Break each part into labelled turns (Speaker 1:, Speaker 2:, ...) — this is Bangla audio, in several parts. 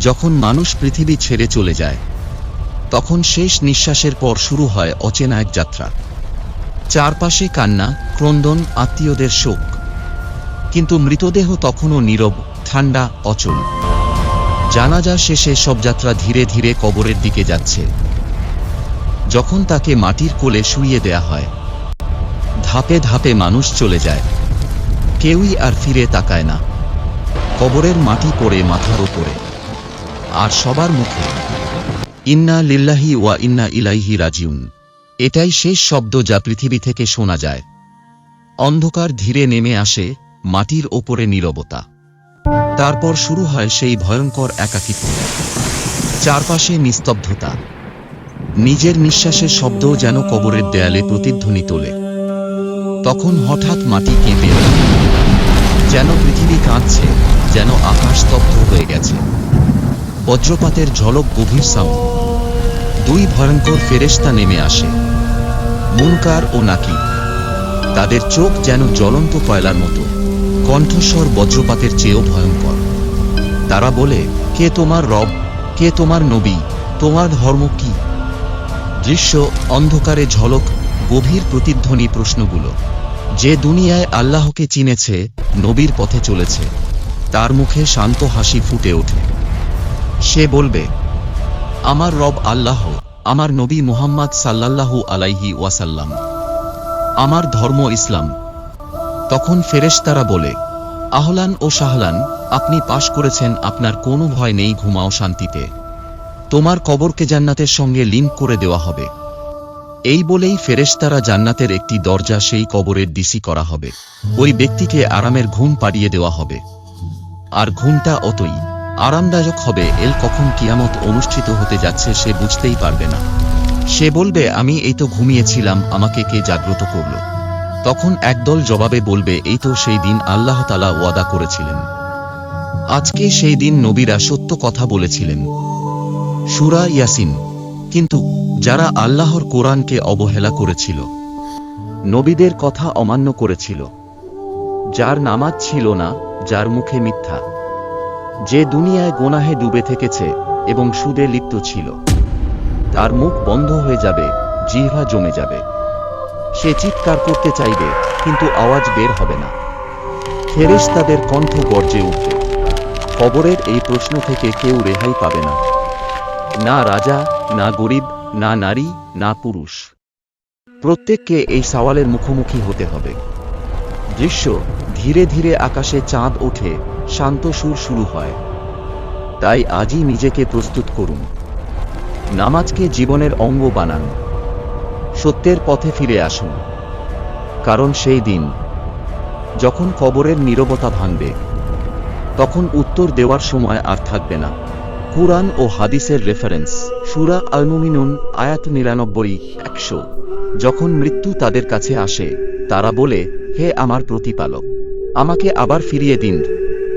Speaker 1: যখন মানুষ পৃথিবী ছেড়ে চলে যায়, তখন শেষ নিঃশ্বাসের পর শুরু হয় অচেনা এক যাত্রা। চারপাশে কান্না, ক্রন্দন, আত্মীয়দের শোক। কিন্তু মৃতদেহ তখনও নীরব, ঠান্ডা, অচল। জানাজা শেষে সব যাত্রা ধীরে ধীরে কবরের দিকে যাচ্ছে। যখন তাকে মাটির কোলে শুইয়ে দেয়া হয়, ধাপে ধাপে মানুষ চলে যায়। কেউই আর ফিরে তাকায় না। কবরের মাটি পড়ে মাথার ওপরে আর সবার মুখে, ইন্না লিল্লাহি ওয়া ইন্না ইলাইহি রাজিউন। এটাই শেষ শব্দ যা পৃথিবী থেকে শোনা যায়। অন্ধকার ধীরে নেমে আসে মাটির ওপরে নীরবতা। তারপর শুরু হয় সেই ভয়ঙ্কর একাকিত্ব। চারপাশে নিস্তব্ধতা। নিজের নিঃশ্বাসের শব্দ যেন কবরের দেয়ালে প্রতিধ্বনি তোলে। তখন হঠাৎ মাটি কেঁপে যেন পৃথিবী কাঁদছে, যেন আকাশ স্তব্ধ হয়ে গেছে। বজ্রপাতের ঝলক গভীর সাউন্ড। দুই ভয়ঙ্কর ফেরেশতা নেমে আসে, মুনকার ও নাকি তাদের চোখ যেন জ্বলন্ত কয়লার মতো। কণ্ঠস্বর বজ্রপাতের চেয়েও ভয়ঙ্কর। তারা বলে, কে তোমার রব? কে তোমার নবী? তোমার ধর্ম কি? দৃশ্য, অন্ধকারে ঝলক, গভীর প্রতিধ্বনি প্রশ্নগুলো। যে দুনিয়ায় আল্লাহকে চিনেছে, নবীর পথে চলেছে। তার মুখে শান্ত হাসি ফুটে ওঠে। সে বলবে, আমার রব আল্লাহ, আমার নবী মুহাম্মদ সাল্লাল্লাহু আলাইহি ওয়াসাল্লাম, আমার ধর্ম ইসলাম। তখন ফেরেশতারা বলে, আহলান ও শাহলান, আপনি পাশ করেছেন, আপনার কোনো ভয় নেই, ঘুমাও শান্তিতে। তোমার কবরকে জান্নাতের সঙ্গে লিঙ্ক করে দেওয়া হবে। এই বলেই ফেরেশতারা জান্নাতের একটি দরজা সেই কবরের ডিসি করা হবে। ওই ব্যক্তিকে আরামের ঘুম পাড়িয়ে দেওয়া হবে। আর ঘুমটা অতই। আরামদায়ক হবে, এল কখন কিয়ামত অনুষ্ঠিত হতে যাচ্ছে সে বুঝতেই পারবে না। সে বলবে, আমি এই তো ঘুমিয়েছিলাম, আমাকে কে জাগ্রত করল? তখন একদল জবাবে বলবে, এই তো সেই দিন আল্লাহ তালা ওয়াদা করেছিলেন। আজকে সেই দিন নবীরা সত্য কথা বলেছিলেন। সুরা ইয়াসিন। কিন্তু যারা আল্লাহর কোরআনকে অবহেলা করেছিল, নবীদের কথা অমান্য করেছিল, যার নামাজ ছিল না, যার মুখে মিথ্যা যে দুনিয়ায় গোনাহে ডুবে থেকেছে এবং সুদে লিপ্ত ছিল, তার মুখ বন্ধ হয়ে যাবে, জিহ্বা জমে যাবে। সে চিৎকার করতে চাইবে, কিন্তু আওয়াজ বের হবে না। ফেরেশ তাদের কণ্ঠ গর্জে উঠবে। কবরের এই প্রশ্ন থেকে কেউ রেহাই পাবে না। না রাজা, না গরিব, না নারী, না পুরুষ। প্রত্যেককে এই সওয়ালের মুখোমুখি হতে হবে। দৃশ্য ধীরে ধীরে আকাশে চাঁদ ওঠে, শান্ত সুর শুরু হয়। তাই আজই নিজেকে প্রস্তুত করুন। নামাজকে জীবনের অঙ্গ বানান। সত্যের পথে ফিরে আসুন। কারণ সেই দিন, যখন কবরের নীরবতা ভাঙবে, তখন উত্তর দেওয়ার সময় আর থাকবে না। কুরআন ও হাদিসের রেফারেন্স সুরা আলমুমিনুন, আয়াত নিরানব্বই, একশো। যখন মৃত্যু তাদের কাছে আসে, তারা বলে, হে আমার প্রতিপালক আমাকে আবার ফিরিয়ে দিন।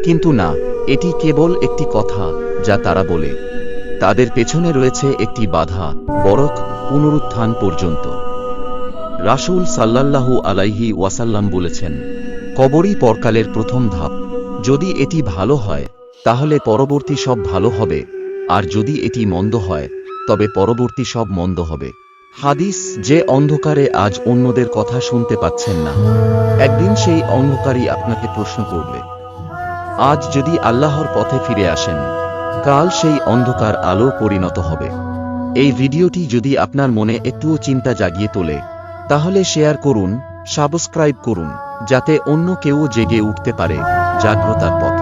Speaker 1: কিন্তু না, এটি কেবল একটি কথা, যা তারা বলে। তাদের পেছনে রয়েছে একটি বাধা, বরক, পুনরুত্থান পর্যন্ত। রাসূল সাল্লাল্লাহু আলাইহি ওয়াসাল্লাম বলেছেন, কবরই পরকালের প্রথম ধাপ। যদি এটি ভালো হয়, তাহলে পরবর্তী সব ভালো হবে। আর যদি এটি মন্দ হয়, তবে পরবর্তী সব মন্দ হবে। হাদিস যে অন্ধকারে আজ অন্যদের কথা শুনতে পাচ্ছেন না। একদিন সেই অন্ধকারই আপনাকে প্রশ্ন করবে। আজ যদি আল্লাহর পথে ফিরে আসেন, কাল সেই অন্ধকার আলো পরিণত হবে। এই ভিডিওটি যদি আপনার মনে একটুও চিন্তা জাগিয়ে তোলে, তাহলে শেয়ার করুন, সাবস্ক্রাইব করুন, যাতে অন্য কেউ জেগে উঠতে পারে জাগ্রতার পথ।